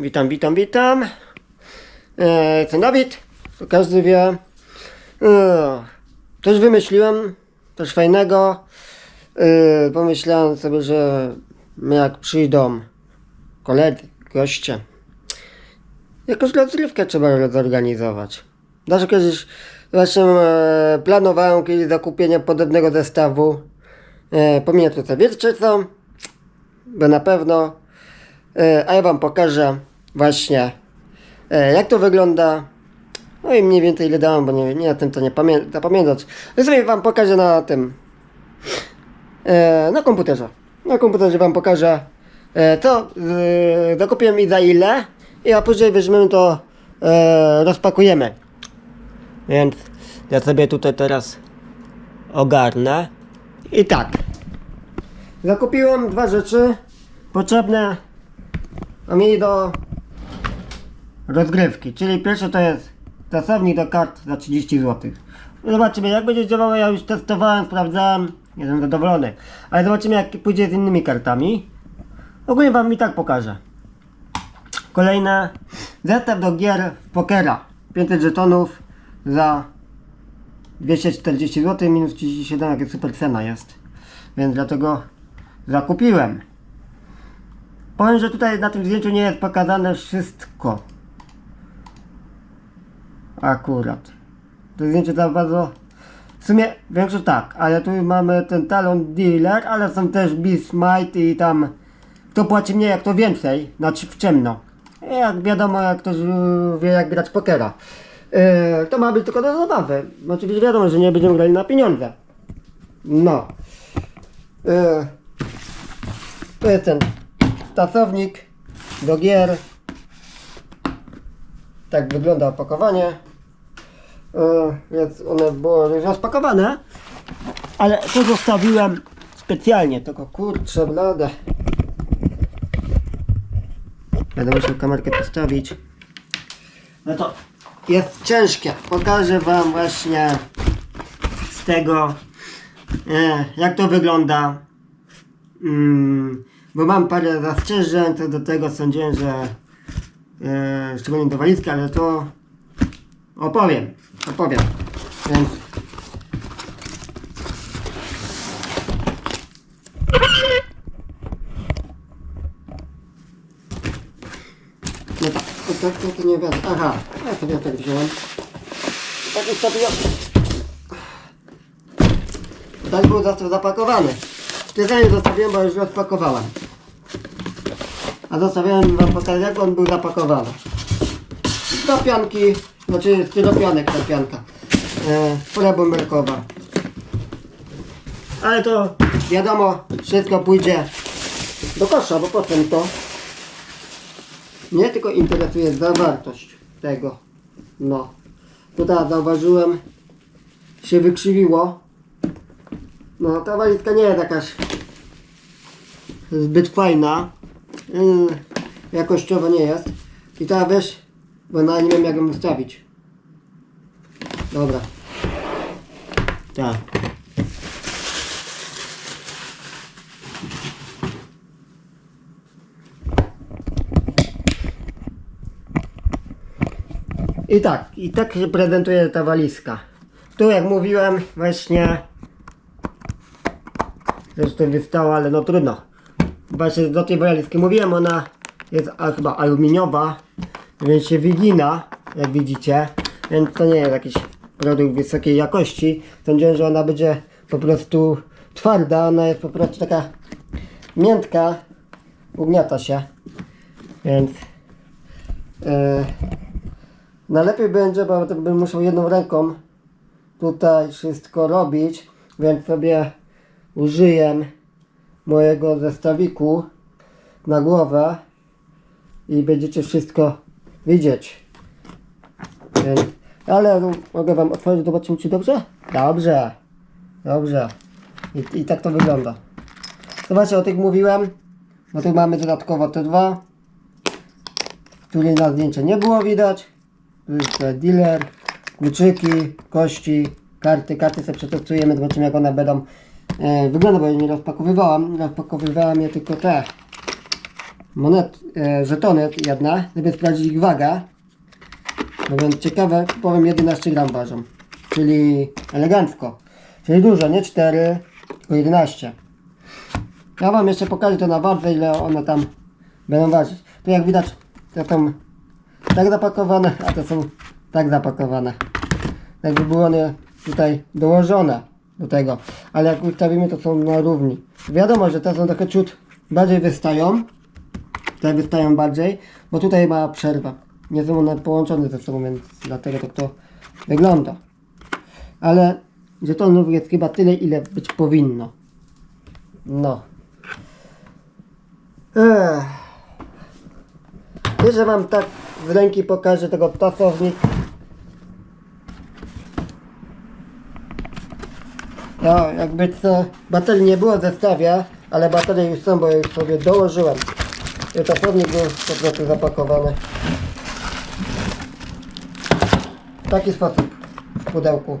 Witam, witam, witam. E, ten Dawid, to każdy wie. E, coś wymyśliłem, coś fajnego. E, pomyślałem sobie, że jak przyjdą koledzy, goście, jakąś rozrywkę trzeba zorganizować. Znaczy kiedyś właśnie e, planowałem kiedyś zakupienie podobnego zestawu. E, co wiecie co, bo na pewno E, a ja Wam pokażę właśnie e, jak to wygląda. No i mniej więcej ile dałem, bo nie, nie na tym to nie pamię zapamiętać. Ja sobie Wam pokażę na tym e, na komputerze. Na komputerze Wam pokażę e, co e, zakupiłem i za ile i a później weźmiemy to e, rozpakujemy. Więc ja sobie tutaj teraz ogarnę. I tak. Zakupiłem dwa rzeczy potrzebne a mi do rozgrywki. Czyli pierwsze to jest tasownik do kart za 30 zł. Zobaczymy jak będzie działało, ja już testowałem, sprawdzałem, jestem zadowolony. Ale zobaczymy jak pójdzie z innymi kartami. Ogólnie wam i tak pokażę. Kolejne zestaw do gier pokera. 500 żetonów za 240 zł minus 37 jak super cena jest. Więc dlatego zakupiłem. Powiem, że tutaj na tym zdjęciu nie jest pokazane wszystko. Akurat. To zdjęcie za bardzo... W sumie większość tak, ale tu mamy ten talon dealer, ale są też Bismite i tam... Kto płaci mniej, jak to więcej, znaczy w ciemno. Jak wiadomo, jak ktoś yy, wie jak grać pokera. Yy, to ma być tylko do zabawy. Oczywiście wiadomo, że nie będziemy grali na pieniądze. No. Yy, to jest ten tasownik do gier. Tak wygląda opakowanie. E, Więc one już rozpakowane, ale to zostawiłem specjalnie, tylko kurczę blade. Będę musiał kamerkę postawić. No to jest ciężkie. Pokażę Wam właśnie z tego, e, jak to wygląda. Mm, bo mam parę zastrzeżeń, to do tego sądziłem, że e, szczególnie do walizki, ale to opowiem, opowiem. Więc no tak, to, tak, to, to nie wiem. Aha, ja sobie tak wziąłem. Tak ustawiłem. Tak był za- zapakowany. Specjalnie zostawiłem, bo już rozpakowałem. A zostawiałem wam pokazać, jak on był zapakowany. Do pianki, znaczy styropianek ta pianka. E, Pora bąbelkowa. Ale to wiadomo, wszystko pójdzie do kosza, bo potem to mnie tylko interesuje zawartość tego. No. Tutaj zauważyłem, się wykrzywiło. No, ta walizka nie jest jakaś zbyt fajna. Yy, jakościowo nie jest. I teraz weź, bo na nie wiem jak ją ustawić. Dobra. Tak. I tak, i tak się prezentuje ta walizka. Tu jak mówiłem, właśnie Zresztą wystało, ale no trudno. Właśnie do tej walizki mówiłem, ona jest a, chyba aluminiowa, więc się wygina, jak widzicie. Więc to nie jest jakiś produkt wysokiej jakości. Sądziłem, że ona będzie po prostu twarda, ona jest po prostu taka miętka, ugniata się. Więc yy, najlepiej będzie, bo bym musiał jedną ręką tutaj wszystko robić, więc sobie użyję mojego zestawiku na głowę i będziecie wszystko widzieć. Ale no, mogę wam otworzyć, zobaczymy czy dobrze? Dobrze, dobrze. I, I tak to wygląda. Zobaczcie, o tych mówiłem, bo tu mamy dodatkowo te dwa, których na zdjęciu nie było widać. Tu jest dealer, kluczyki, kości, karty. Karty sobie przetestujemy, zobaczymy jak one będą e, wygląda, bo ja nie rozpakowywałam. Rozpakowywałam je tylko te monet, e, żetony jedna, żeby sprawdzić ich wagę. No ciekawe, powiem 11 gram ważą. Czyli elegancko. Czyli dużo, nie 4, tylko 11. Ja wam jeszcze pokażę to na wadze, ile one tam będą ważyć. Tu jak widać, to są tak zapakowane, a to są tak zapakowane. Jakby były one tutaj dołożone do tego. Ale jak ustawimy, to są na równi. Wiadomo, że te są trochę ciut bardziej wystają. Te wystają bardziej, bo tutaj ma przerwa. Nie są one połączone ze sobą, więc dlatego tak to wygląda. Ale żetonów jest chyba tyle, ile być powinno. No. Ech. Jeszcze wam tak z ręki pokażę tego tasownik. No, jakby co, baterii nie było w zestawie, ale baterie już są, bo już sobie dołożyłem. I tasownik był po prostu zapakowany. W taki sposób w pudełku.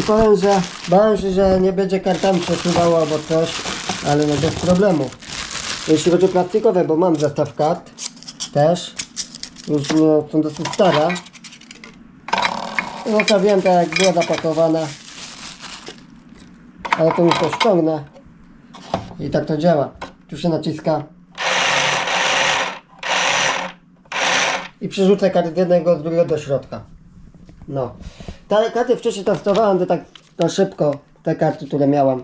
I powiem, że bałem się, że nie będzie kartami przesuwało albo coś, ale no bez problemu. Jeśli chodzi o plastikowe, bo mam zestaw kart też. Już no, są dosyć stare. Zostawiłem tak jak było zapakowane. Ale to już to ściągnę. I tak to działa. Tu się naciska. I przerzucę karty z jednego z drugiego do środka. No. Te karty wcześniej testowałem, to tak na szybko te karty, które miałam.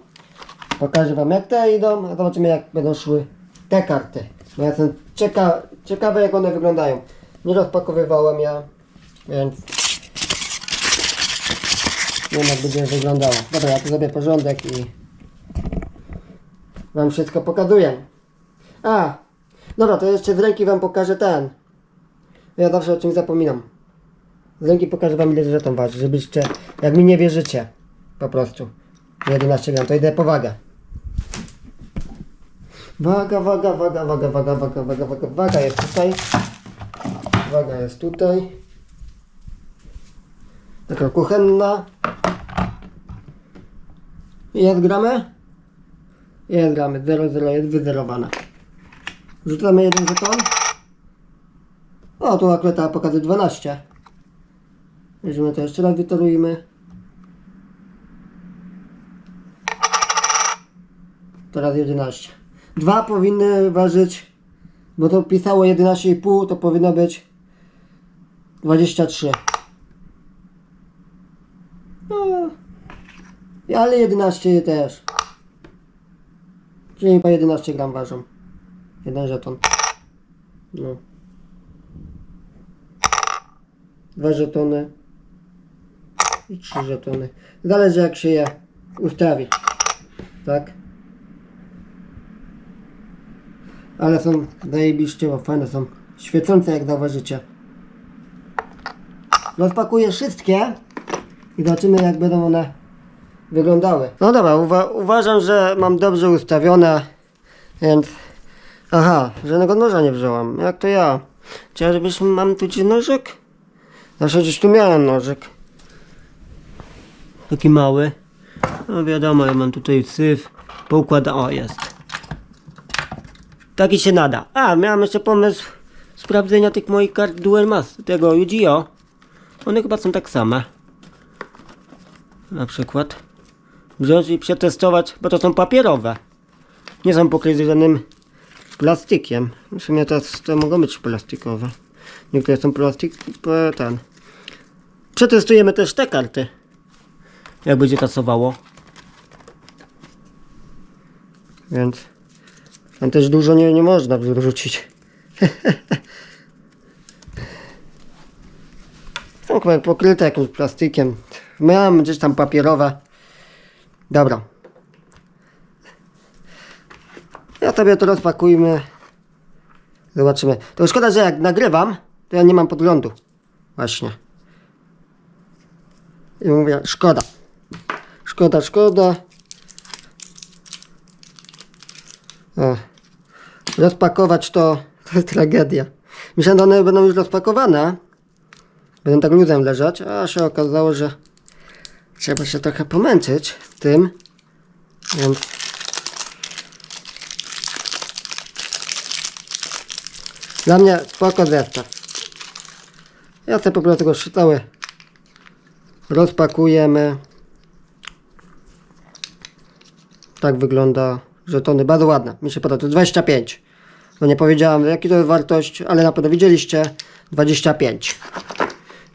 Pokażę wam jak te idą, a zobaczymy jak będą szły te karty. Bo ja jestem cieka ciekawy jak one wyglądają. Nie rozpakowywałem ja, więc nie wiem jak będzie wyglądało. Dobra, ja tu zrobię porządek i wam wszystko pokazuję. A, dobra, to jeszcze z ręki wam pokażę ten. Ja zawsze o czymś zapominam. Z ręki pokażę wam ile żeton waży, żebyście, jak mi nie wierzycie, po prostu. 11 gram, to idę po wagę. Waga, waga, waga, waga, waga, waga, waga, waga, waga jest tutaj. Waga jest tutaj. Taka kuchenna. Jest gramy? Jest gramy, 0,0 jest wyzerowana. Rzucamy jeden żeton. O, tu akurat pokazuje 12. Weźmy to jeszcze raz, wytorujmy. Teraz 11. Dwa powinny ważyć, bo to pisało 11,5, to powinno być 23. No, ale 11 też. Czyli po 11 gram ważą. Jeden żeton. No. Dwa żetony. I trzy żetony. Zależy jak się je ustawi. Tak? Ale są zajebiście, bo fajne są. Świecące jak zauważycie. Rozpakuję wszystkie i zobaczymy jak będą one wyglądały. No dobra, uwa uważam, że mam dobrze ustawione, więc... Aha, żadnego noża nie wziąłem. Jak to ja? Czyżbyś mam tu gdzieś nożyk? Zawsze gdzieś tu miałem nożyk. Taki mały. No wiadomo, ja mam tutaj syf. Poukłada... O, jest. Taki się nada. A, miałem jeszcze pomysł sprawdzenia tych moich kart Duel Mass, tego Yu-Gi-Oh! One chyba są tak same. Na przykład. Wziąć i przetestować, bo to są papierowe. Nie są pokryte żadnym plastikiem. W sumie to, to mogą być plastikowe. Niektóre są plastik, ten. Przetestujemy też te karty. Jak będzie tasowało. Więc tam też dużo nie, nie można wrzucić. Są pokryte jakimś plastikiem. Miałem gdzieś tam papierowe. Dobra. Ja sobie to rozpakujmy. Zobaczymy. To szkoda, że jak nagrywam, to ja nie mam podglądu. Właśnie. I mówię, szkoda. Szkoda, szkoda. O. Rozpakować to, to jest tragedia. Myślałem, że one będą już rozpakowane. Będą tak luzem leżeć, a się okazało, że trzeba się trochę pomęczyć tym. Więc Dla mnie spoko zestaw. Ja sobie po prostu go cały rozpakujemy. Tak wygląda żetony. Bardzo ładne. Mi się podoba. To 25. No nie powiedziałem jaki to jest wartość, ale na pewno widzieliście 25.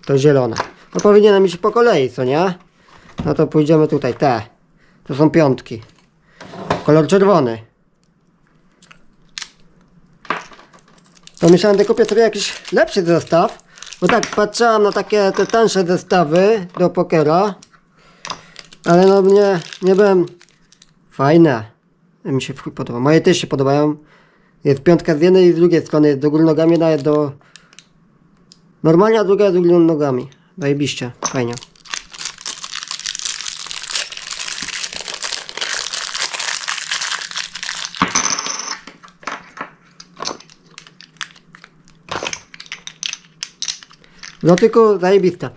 To zielone. No powinienem iść po kolei, co nie? No to pójdziemy tutaj. Te. To są piątki. Kolor czerwony. Pomyślałem, że kupię sobie jakiś lepszy zestaw. Bo tak patrzyłam na takie te tańsze zestawy do pokera. Ale no mnie nie byłem fajne. Mi się podoba. Moje też się podobają. Jest piątka z jednej i z drugiej strony. Jest do góry nogami, nawet do... Normalnie, a druga jest do góry nogami. Zajebiście. Fajnie. W dotyku zajebiste.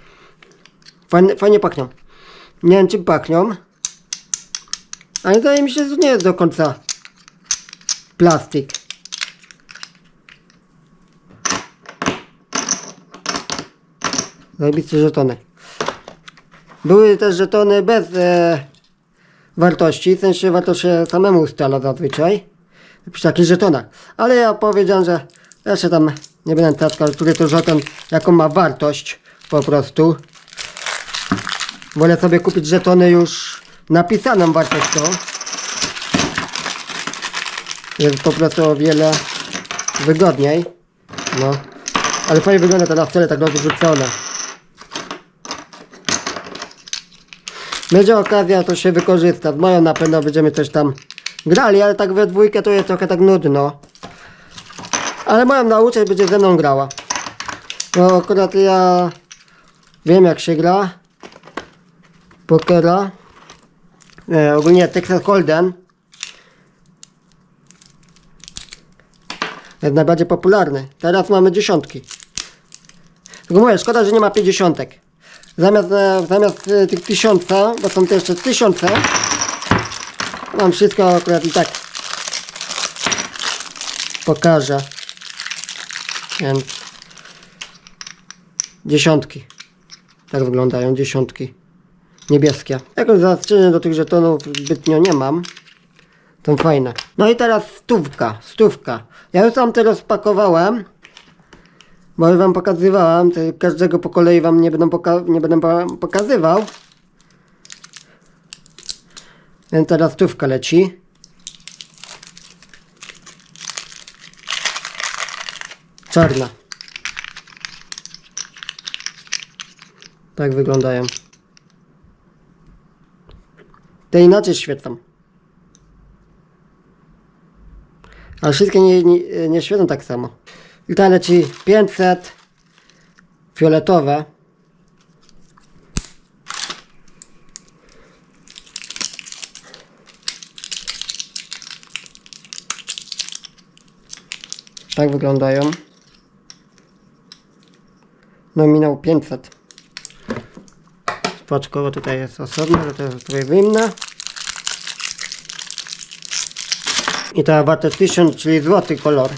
Fajnie, fajnie pachną. Nie wiem czym pachną. Ale wydaje mi się, że nie jest do końca plastik. Zajebiste żetony. Były też żetony bez e, wartości, w sensie warto się samemu ustala zazwyczaj przy takich żetonach. Ale ja powiedziałem, że ja się tam nie będę taskał, który to żeton, jaką ma wartość po prostu. Wolę sobie kupić żetony już napisaną wartością. Jest po prostu o wiele wygodniej. No. Ale fajnie wygląda to na stole tak rozrzucone. Będzie okazja, to się wykorzysta. W moją na pewno będziemy coś tam grali, ale tak we dwójkę to jest trochę tak nudno. Ale moją nauczę będzie ze mną grała. No akurat ja wiem jak się gra. Pokera. E, ogólnie Texas Hold'em. Jest najbardziej popularny. Teraz mamy dziesiątki. Tylko mówię, szkoda, że nie ma pięćdziesiątek. Zamiast, e, zamiast e, tych tysiąca, bo są to jeszcze tysiące, mam wszystko akurat i tak pokażę. Więc dziesiątki. Tak wyglądają dziesiątki. Niebieskie. Jakoś zastrzeżeń do tych żetonów zbytnio nie mam. Są fajne. No i teraz stówka. Stówka. Ja już tam te rozpakowałem. Bo już wam pokazywałem. Każdego po kolei wam nie będę, poka nie będę po- pokazywał. Więc teraz stówka leci. Czarna. Tak wyglądają. Te inaczej świecą. Ale wszystkie nie, nie, nie świecą tak samo. I ta leci 500 fioletowe. Tak wyglądają. Nominał 500. Spoczkowo tutaj jest osobno, ale to jest tutaj wyjmne. I ta warte 1000, czyli złoty kolor.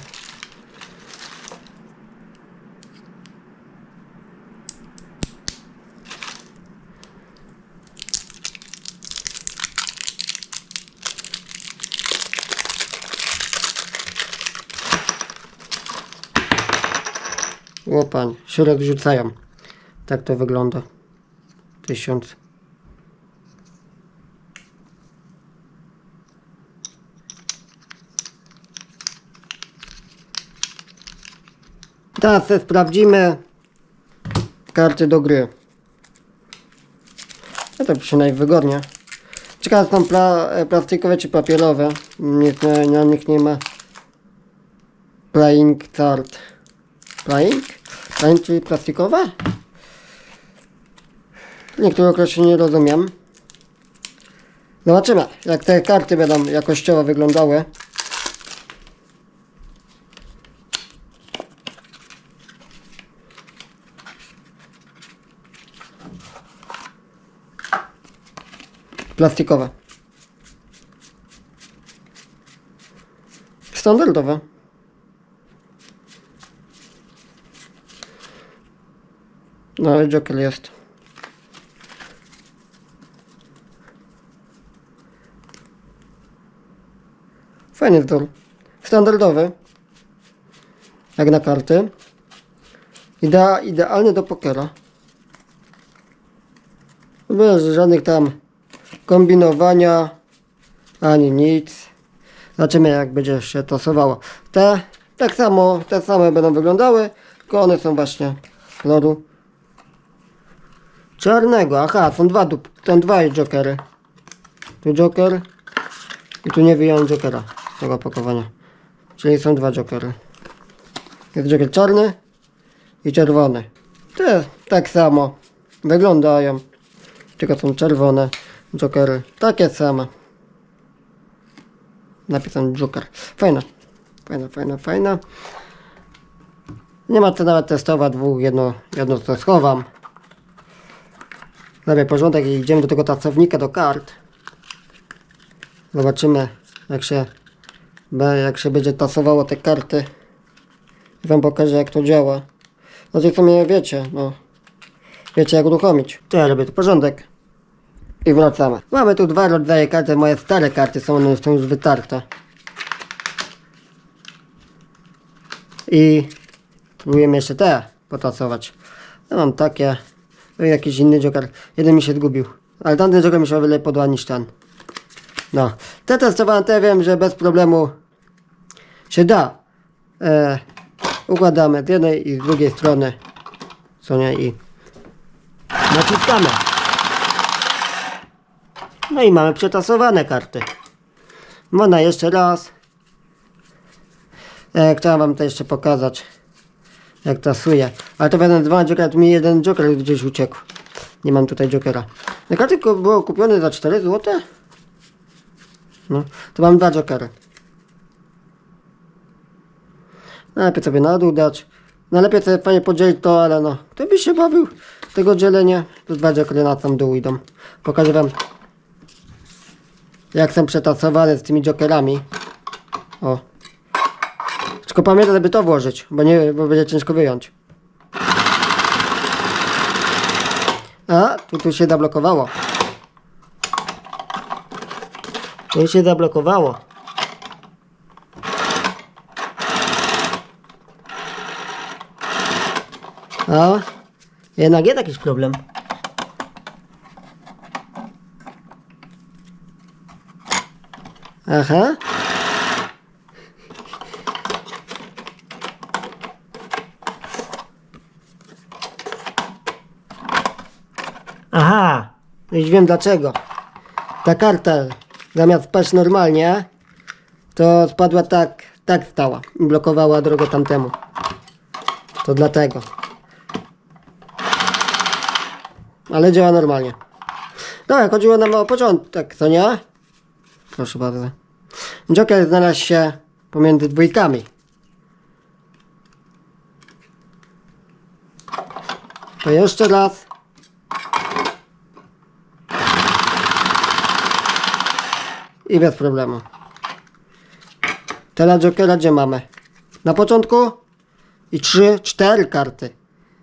Łopań, środek rzucają. Tak to wygląda. Tysiąc. Teraz sobie sprawdzimy karty do gry. No to przynajmniej wygodnie. Ciekawe są pla e, plastikowe czy papierowe. Nic na nich nie ma. Playing card. Playing? Playing czyli plastikowe? Niektóre określeń nie rozumiem. Zobaczymy, jak te karty będą jakościowo wyglądały. Plastikowe. Standardowe. No ale Joker jest. Fajny wzór. Standardowy. Jak na karty. Idea, idealny do pokera. Bez żadnych tam kombinowania, ani nic. Zobaczymy jak będzie się tosowało. Te tak samo, te same będą wyglądały, tylko one są właśnie lodu czarnego. Aha, są dwa, są dwa jokery. Tu joker i tu nie wyjąłem jokera z tego opakowania. Czyli są dwa jokery. Jest joker czarny i czerwony. Te tak samo wyglądają. Tylko są czerwone jokery. Takie same. Napisane joker. Fajne. Fajna, fajna, fajna. Nie ma co nawet testować dwóch, jedno, jedno to schowam. Zrobię porządek i idziemy do tego tasownika, do kart. Zobaczymy jak się, jak się będzie tasowało te karty. Wam pokażę jak to działa. Znaczy w sumie wiecie, no. Wiecie jak uruchomić. To ja robię tu porządek. I wracamy. Mamy tu dwa rodzaje kart. Moje stare karty są, one są już wytarte. I próbujemy jeszcze te potasować. Ja mam takie. No jakiś inny joker. Jeden mi się zgubił. Ale tamten joker mi się o wiele podoba niż ten. No. Te testowałem, te wiem, że bez problemu się da. E, układamy z jednej i z drugiej strony. Co nie? I naciskamy. No i mamy przetasowane karty. Można jeszcze raz. E, chciałem wam to jeszcze pokazać. Jak tasuje. Ale to będą dwa jokery, tu mi jeden joker gdzieś uciekł. Nie mam tutaj jokera. Na karty było kupione za 4 zł. No, to mam dwa jokery. Najlepiej sobie na dół dać. Najlepiej sobie fajnie podzielić to, ale no. Kto by się bawił tego dzielenia? To dwa jokery na sam dół idą. Pokażę wam jak są przetasowane z tymi jokerami. O. Tylko pamiętaj, żeby to włożyć, bo nie, bo będzie ciężko wyjąć. A, tu, tu się zablokowało. Tu się zablokowało. A, jednak jest jakiś problem. Aha. Aha, już wiem dlaczego. Ta karta zamiast paść normalnie, to spadła tak, tak stała i blokowała drogę tamtemu. To dlatego. Ale działa normalnie. Dobra, chodziło nam o początek, co nie? Proszę bardzo. Joker znalazł się pomiędzy dwójkami. To jeszcze raz. I bez problemu. Teraz Jokera gdzie mamy? Na początku i trzy, cztery karty.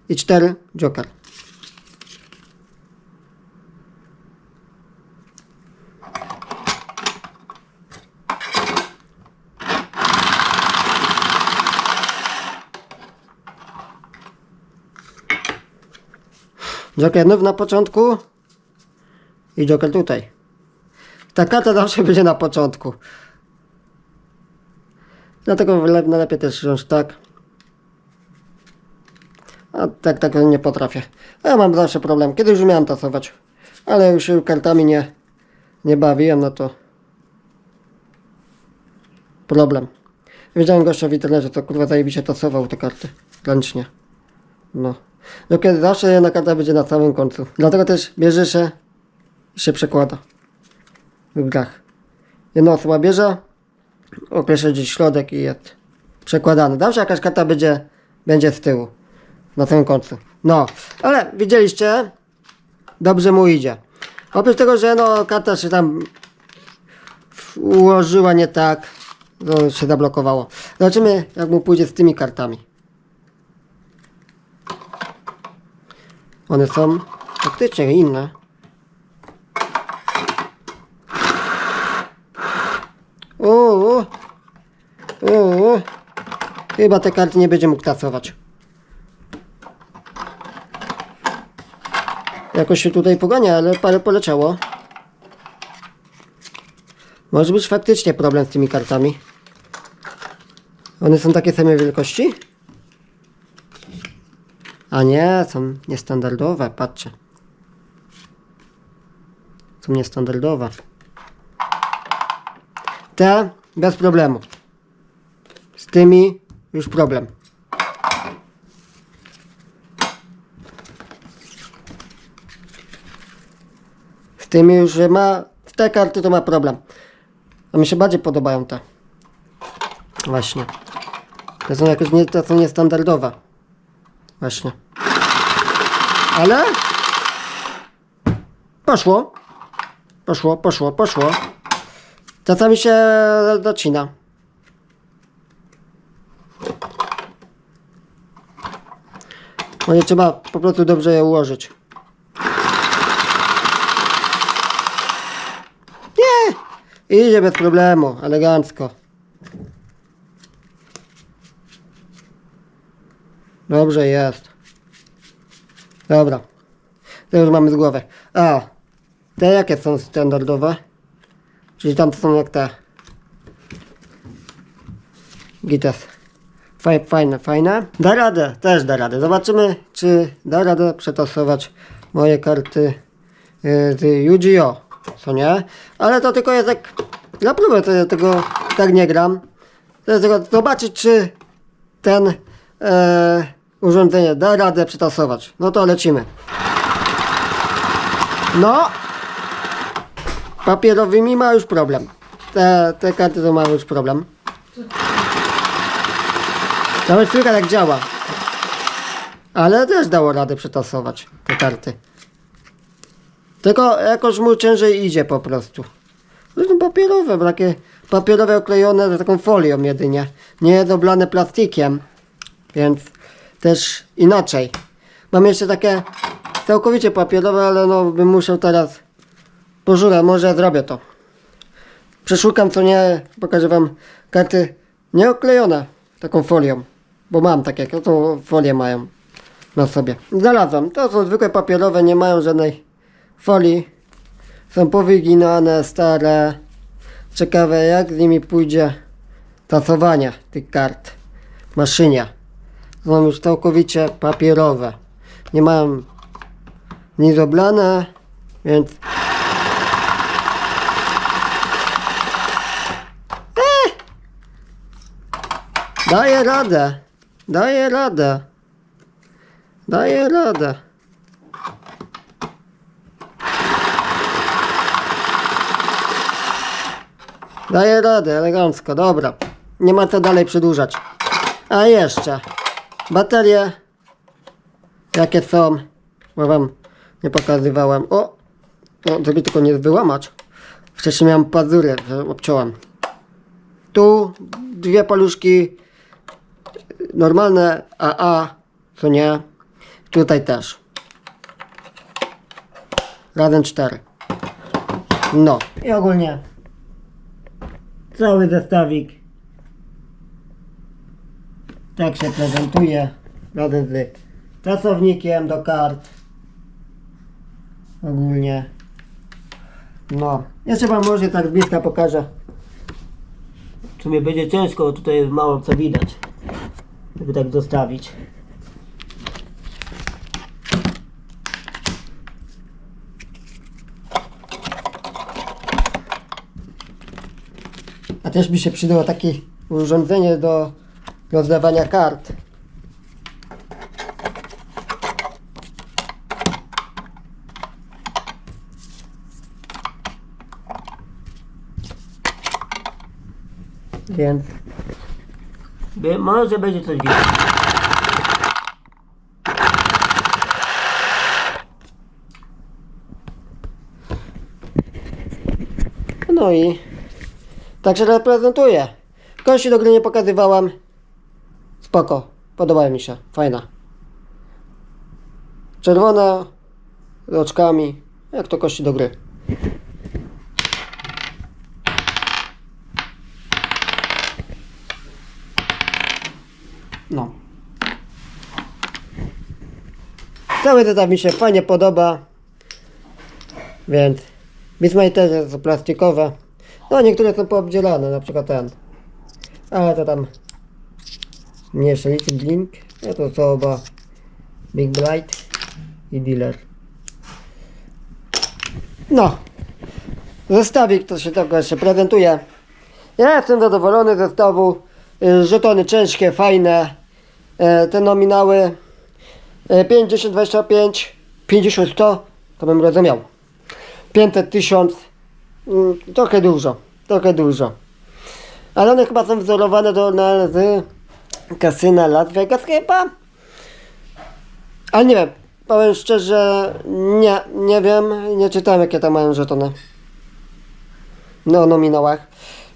I cztery Joker. Joker na początku i Joker tutaj. Ta karta zawsze będzie na początku. Dlatego le- najlepiej też wziąć tak. A tak, tak nie potrafię. Ja mam zawsze problem. Kiedyś już miałem tasować. Ale już kartami nie, nie bawiłem, no to problem. Widziałem gościa w internecie, to kurwa zajebiście tasował te karty. Ręcznie. No. No kiedy zawsze jedna karta będzie na samym końcu. Dlatego też bierze się i się przekłada. W grach. Jedna osoba bierze, określa gdzieś środek i jest przekładany. Zawsze jakaś karta będzie, będzie z tyłu. Na samym końcu. No, ale widzieliście, dobrze mu idzie. Oprócz tego, że no karta się tam ułożyła nie tak, to się zablokowało. Zobaczymy, jak mu pójdzie z tymi kartami. One są faktycznie inne. O, o, o. Chyba te karty nie będzie mógł tasować. Jakoś się tutaj pogania, ale parę poleciało. Może być faktycznie problem z tymi kartami. One są takie same wielkości? A nie, są niestandardowe, patrzcie. Są niestandardowe. Te bez problemu. Z tymi już problem. Z tymi już ma. Te karty to ma problem. A mi się bardziej podobają te. Właśnie. Te są jakoś nie, te są niestandardowe. Właśnie. Ale poszło. Poszło, poszło, poszło. Czasami się docina. Może trzeba po prostu dobrze je ułożyć. Nie! Idzie bez problemu, elegancko. Dobrze jest. Dobra. To już mamy z głowy. A, te jakie są standardowe? Czyli tam są jak te. Gites. Faj, fajne, fajne. Da radę, też da radę. Zobaczymy, czy da radę przetasować moje karty yy, z Yu-Gi-Oh! Co nie? Ale to tylko jest tak dla próby, to ja tego tak nie gram. To jest tylko zobaczyć, czy ten e, urządzenie da radę przetasować. No to lecimy. No, papierowymi ma już problem. Te, te karty to mają już problem. Nawet słychać jak działa. Ale też dało radę przetasować te karty. Tylko jakoś mu ciężej idzie po prostu. Są papierowe, takie papierowe oklejone taką folią jedynie. Nie doblane plastikiem. Więc też inaczej. Mam jeszcze takie całkowicie papierowe, ale no bym musiał teraz pożurę, może zrobię to. Przeszukam co nie, pokażę wam karty nieoklejone taką folią. Bo mam takie, no to folię mają na sobie. Znalazłem. To są zwykłe papierowe, nie mają żadnej folii. Są powyginane, stare. Ciekawe jak z nimi pójdzie tasowanie tych kart w maszynie. Są już całkowicie papierowe. Nie mają nic oblane, więc Eh! Daję radę. Daję radę. Daję radę. Daję radę, elegancko, dobra. Nie ma co dalej przedłużać. A jeszcze. Baterie. Jakie są? Bo wam nie pokazywałem. O! No, żeby tylko nie wyłamać. Wcześniej miałem pazury, obciąłem. Tu dwie paluszki normalne AA, co nie. Tutaj też. Razem cztery. No. I ogólnie cały zestawik tak się prezentuje razem z czasownikiem do kart. Ogólnie. No. Jeszcze wam może tak z bliska pokażę. W sumie będzie ciężko, tutaj jest mało co widać. Żeby tak zostawić. A też by się przydało takie urządzenie do rozdawania kart. Więc by, może będzie coś widać. No i tak się reprezentuję. Kości do gry nie pokazywałam. Spoko, podoba mi się, fajna. Czerwone roczkami, jak to kości do gry. No. Cały zestaw mi się fajnie podoba. Więc Bismay też są plastikowe. No niektóre są poobdzielane, na przykład ten. Ale to tam mniejsze Little Blink. Ja to są oba Big Blight i Dealer. No. Zestawik to się tak jeszcze prezentuje. Ja jestem zadowolony z zestawu. Żetony ciężkie, fajne. E, Te nominały e, 5, 10, 25, 50, 100 to bym rozumiał. 500, 1000 mm, trochę dużo, trochę dużo. Ale one chyba są wzorowane do na, z kasyna Las Vegas chyba. Ale nie wiem, powiem szczerze, nie, nie wiem, nie czytałem jakie tam mają żetony. No, nominałach.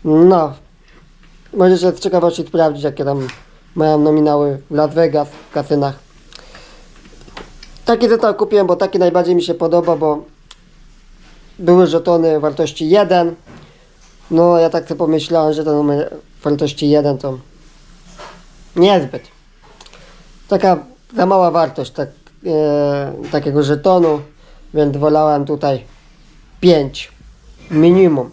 No, możecie z ciekawości sprawdzić jakie tam mają nominały w Las Vegas w kasynach. Taki zestaw kupiłem, bo taki najbardziej mi się podoba, bo były żetony wartości 1. No, ja tak sobie pomyślałem, że numer wartości 1 to niezbyt. Taka za mała wartość tak, e, takiego żetonu, więc wolałem tutaj 5 minimum.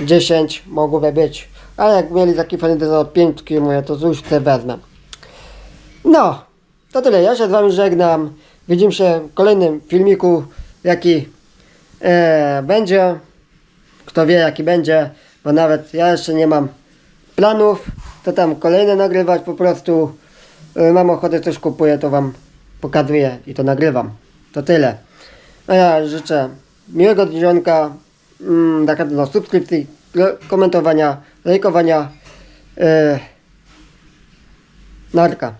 10 mogłoby być, ale jak mieli taki fajny od 5 mówię, to już sobie wezmę. No, to tyle. Ja się z Wami żegnam. Widzimy się w kolejnym filmiku, jaki e, będzie. Kto wie, jaki będzie, bo nawet ja jeszcze nie mam planów. To tam kolejne nagrywać po prostu. E, mam ochotę, coś kupuję, to Wam pokazuję i to nagrywam. To tyle. A ja życzę miłego dnionka, mm, pewno subskrypcji, komentowania, lajkowania. E, narka.